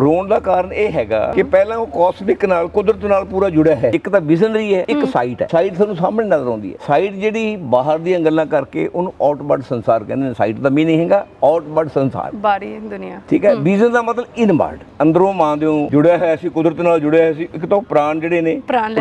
ਰੋਣ ਦਾ ਕਾਰਨ ਇਹ ਹੈਗਾ ਕਿ ਪਹਿਲਾਂ ਉਹ ਕਾਸਮਿਕ ਨਾਲ ਕੁਦਰਤ ਨਾਲ ਪੂਰਾ ਜੁੜਿਆ ਹੈ। ਇੱਕ ਤਾਂ ਵਿਜ਼ਨਰੀ ਹੈ ਇੱਕ ਸਾਈਟ ਹੈ। ਸਾਈਟ ਤੁਹਾਨੂੰ ਸਾਹਮਣੇ ਨਜ਼ਰ ਆਉਂਦੀ ਹੈ। ਸਾਈਟ ਜਿਹੜੀ ਬਾਹਰ ਦੀਆਂ ਗੱਲਾਂ ਕਰਕੇ ਉਹਨੂੰ ਆਊਟਵਰਡ ਸੰਸਾਰ ਕਹਿੰਦੇ ਨੇ। ਸਾਈਟ ਦਾ ਮੀਨਿੰਗ ਹੈਗਾ ਆਊਟਵਰਡ ਸੰਸਾਰ। ਬਾਰੀ ਦੁਨੀਆ। ਠੀਕ ਹੈ? ਵਿਜ਼ਨ ਦਾ ਮਤਲਬ ਇਨਵਰਡ ਅੰਦਰੋਂ ਮਾਂ ਦੇ ਜੁੜਿਆ ਹੋਇਆ ਸੀ ਕੁਦਰਤ ਨਾਲ ਜੁੜਿਆ ਹੋਇਆ ਸੀ ਇੱਕ ਤਾਂ ਪ੍ਰਾਣ ਜਿਹੜੇ ਨੇ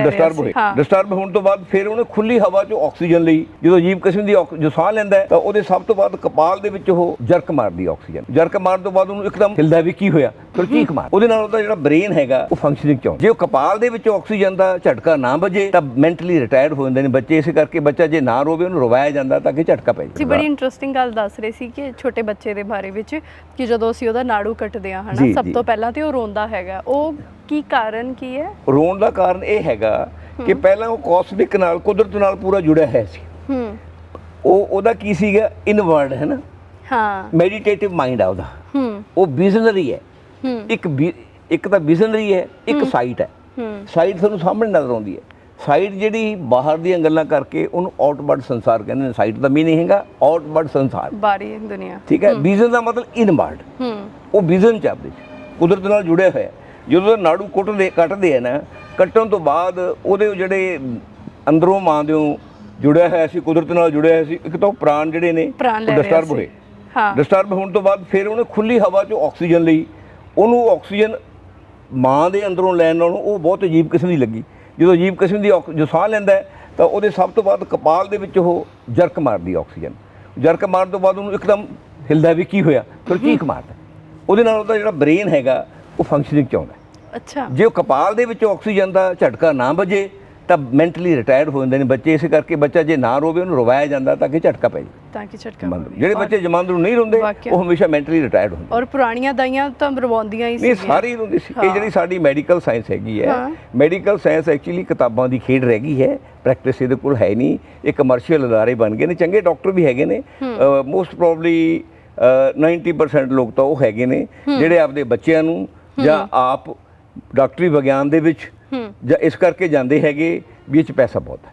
ਡਿਸਟਰਬ ਹੋਏ। ਡਿਸਟਰਬ ਹੋਣ ਤੋਂ ਬਾਅਦ ਫਿਰ ਉਹਨੇ ਖੁੱਲੀ ਹਵਾ 'ਚੋਂ ਆਕਸੀਜਨ ਲਈ। ਜਦੋਂ ਜੀਵ ਕਿਸਮ ਦੀ ਜੋ ਸਾਹ ਲੈਂਦਾ ਹੈ ਤਾਂ ਉਹਦੇ ਸਭ ਤੋਂ ਬਾਅਦ ਕਪਾਲ ਦੇ ਵਿੱਚ ਉਹ ਜਰਕ ਮਾਰਦੀ ਆਕਸੀਜਨ ਜਰਕ ਮਾਰਨ ਤੋਂ ਬਾਅਦ ਉਹਨੂੰ ਇੱਕਦਮ ਹਿਲਦਾ ਵੀ ਕੀ ਹੋਇਆ? ਫਿਰ ਚੀਖ ਮਾਰ ਉਹਦੇ ਨਾਲ ਉਹਦਾ ਜਿਹੜਾ ਬ੍ਰੇਨ ਹੈਗਾ ਉਹ ਫੰਕਸ਼ਨਿੰਗ ਚ ਜੇ ਉਹ ਕਪਾਲ ਦੇ ਵਿੱਚ ਆਕਸੀਜਨ ਦਾ ਝਟਕਾ ਨਾ ਵੱਜੇ ਤਾਂ ਮੈਂਟਲੀ ਰਿਟਾਇਰਡ ਹੋ ਜਾਂਦੇ ਨੇ ਬੱਚੇ। ਇਸੇ ਕਰਕੇ ਬੱਚਾ ਜੇ ਨਾ ਰੋਵੇ ਉਹਨੂੰ ਰਵਾਇਆ ਜਾਂਦਾ ਤਾਂ ਕਿ ਝਟਕਾ ਪੈ ਜਾਵੇ ਬੜੀ ਇੰਟਰਸਟਿੰਗ ਗੱਲ ਦੱਸ ਰਹੇ ਸੀ ਕਿ ਛੋਟੇ ਬੱਚੇ ਦੇ ਬਾਰੇ ਵਿੱਚ ਕਿ ਜਦੋਂ ਅਸੀਂ ਉਹਦਾ ਨਾੜੂ ਕੱਟਦੇ ਹਾਂ ਹਨਾ ਜੀ, ਸਭ ਜੀ। ਤੋਂ ਪਹਿਲਾਂ ਤੇ ਉਹ ਰੋਂਦਾ ਹੈਗਾ। ਉਹ ਕੀ ਕਾਰਨ ਕੀ ਹੈ? ਰੋਣ ਦਾ ਕਾਰਨ ਇਹ ਹੈਗਾ ਕਿ ਪਹਿਲਾਂ ਉਹ ਕਾਸਮਿਕ ਨਾਲ ਕੁਦਰਤ ਨਾਲ ਪੂਰਾ ਜੁੜਿਆ ਹੈ ਸੀ। ਹੂੰ। ਉਹ ਉਹਦਾ ਕੀ ਸੀਗਾ? ਇਨਵਰਡ ਹੈ ਨਾ ਹਾਂ। ਮੈਡੀਟੇਟਿਵ ਮਾਈਂਡ ਆ ਉਹਦਾ। ਹੂੰ। ਉਹ ਵਿਜ਼ਨਰੀ ਹੂੰ। ਇੱਕ ਇੱਕ ਤਾਂ ਵਿਜ਼ਨਰੀ ਹੈ ਇੱਕ ਸਾਈਟ ਹੈ। ਸਾਈਟ ਤੁਹਾਨੂੰ ਸਾਹਮਣੇ ਨਜ਼ਰ ਆਉਂਦੀ ਹੈ। ਸਾਈਟ ਜਿਹੜੀ ਬਾਹਰ ਦੀਆਂ ਗੱਲਾਂ ਕਰਕੇ ਉਹਨੂੰ ਆਊਟਵਰਡ ਸੰਸਾਰ ਕਹਿੰਦੇ ਨੇ। ਸਾਈਟ ਦਾ ਮੀਨਿੰਗ ਹੈਗਾ ਆਊਟਵਰਡ ਸੰਸਾਰ। ਬਾਰੀ ਦੁਨੀਆ। ਠੀਕ ਹੈ? ਵਿਜ਼ਨ ਦਾ ਮਤਲਬ ਇਨਵਰਡ ਉਹ ਵਿਜ਼ਨ ਚ ਆਪਦੇ ਕੁਦਰਤ ਨਾਲ ਜੁੜਿਆ ਹੋਇਆ। ਜਦੋਂ ਨਾੜੂ ਕੁੱਟਦੇ ਕੱਟਦੇ ਆ ਨਾ ਕੱਟਣ ਤੋਂ ਬਾਅਦ ਉਹਦੇ ਉਹ ਜਿਹੜੇ ਅੰਦਰੋਂ ਮਾਂ ਦੇ ਜੁੜਿਆ ਹੋਇਆ ਸੀ ਕੁਦਰਤ ਨਾਲ ਜੁੜਿਆ ਹੋਇਆ ਸੀ ਇੱਕ ਤਾਂ ਪ੍ਰਾਣ ਜਿਹੜੇ ਨੇ ਡਿਸਟਰਬ। ਹੋਏ। ਹਾਂ। ਡਿਸਟਰਬ ਹੋਣ ਤੋਂ ਬਾਅਦ ਫਿਰ ਉਹਨੇ ਖੁੱਲੀ ਹਵਾ 'ਚੋਂ ਆਕਸੀਜਨ ਲਈ। ਉਹਨੂੰ ਆਕਸੀਜਨ ਮਾਂ ਦੇ ਅੰਦਰੋਂ ਲੈਣ ਨਾਲੋਂ ਉਹ ਬਹੁਤ ਅਜੀਬ ਕਿਸਮ ਦੀ ਲੱਗੀ। ਜਦੋਂ ਅਜੀਬ ਕਿਸਮ ਦੀ ਜੋ ਸਾਹ ਲੈਂਦਾ ਤਾਂ ਉਹਦੇ ਸਭ ਤੋਂ ਬਾਅਦ ਕਪਾਲ ਦੇ ਵਿੱਚ ਉਹ ਜਰਕ ਮਾਰਦੀ ਆਕਸੀਜਨ। ਜਰਕ ਮਾਰਨ ਤੋਂ ਬਾਅਦ ਉਹਨੂੰ ਇੱਕਦਮ ਹਿਲਦਾ ਵੀ ਕੀ ਹੋਇਆ? ਫਿਰ ਚੀਖ ਮਾਰਦਾ। ਉਹਦੇ ਨਾਲ ਉਹਦਾ ਜਿਹੜਾ ਬ੍ਰੇਨ ਹੈਗਾ ਉਹ ਫੰਕਸ਼ਨਿੰਗ ਚ ਆਉਂਦਾ ਅੱਛਾ। ਜੇ ਉਹ ਕਪਾਲ ਦੇ ਵਿੱਚ ਆਕਸੀਜਨ ਦਾ ਝਟਕਾ ਨਾ ਵੱਜੇ ਤਾਂ ਮੈਂਟਲੀ ਰਿਟਾਇਰਡ ਹੋ ਜਾਂਦੇ ਨੇ। ਬੱਚੇ ਇਸੇ ਕਰਕੇ ਬੱਚਾ ਜੇ ਨਾ ਰੋਵੇ ਉਹਨੂੰ ਰਵਾਇਆ ਜਾਂਦਾ ਤਾਂ ਕਿ ਝਟਕਾ ਪੈ ਜਾਵੇ। ਤਾਂ ਕਿ ਝਟਕਾ। ਪਵੇ। ਜਿਹੜੇ ਬੱਚੇ ਜਮਾਂਦਰੂ ਨਹੀਂ ਰੋਂਦੇ ਵਾਕਿਆ। ਉਹ ਹਮੇਸ਼ਾ ਮੈਂਟਲੀ ਰਿਟਾਇਰਡ ਹੁੰਦੇ ਔਰ ਪੁਰਾਣੀਆਂ ਦਾਈਆਂ ਤਾਂ ਰਵਾਉਂਦੀਆਂ ਹੀ ਨਹੀਂ ਸੀ ਸਾਰੀ ਹੁੰਦੀ ਸੀ। ਇਹ ਜਿਹੜੀ ਸਾਡੀ ਮੈਡੀਕਲ ਸਾਇੰਸ ਹੈਗੀ ਹੈ ਹਾਂ। ਮੈਡੀਕਲ ਸਾਇੰਸ ਐਕਚੁਅਲੀ ਕਿਤਾਬਾਂ ਦੀ ਖੇਡ ਰਹਿ ਗਈ ਹੈ। ਪ੍ਰੈਕਟਿਸ ਇਹਦੇ ਕੋਲ ਹੈ ਨਹੀਂ। ਇਹ ਕਮਰਸ਼ੀਅਲ ਅਦਾਰੇ ਬਣ ਗਏ ਨੇ। ਚੰਗੇ ਡਾਕਟਰ ਵੀ ਹੈਗੇ ਨੇ। ਮੋਸਟ ਪ੍ਰੋਬਬਲੀ 90% ਲੋਕ ਤਾਂ ਉਹ ਹੈਗੇ ਨੇ। ਜਿਹੜੇ ਆਪਦੇ ਬੱਚਿਆਂ ਨੂੰ ਜਾਂ ਆਪ ਡਾਕਟਰੀ ਵਿਗਿਆਨ ਦੇ ਵਿੱਚ ਜਾਂ ਇਸ ਕਰਕੇ ਜਾਂਦੇ ਹੈਗੇ ਵੀ ਇਹ ਚ ਪੈਸਾ ਬਹੁਤ ਹੈ।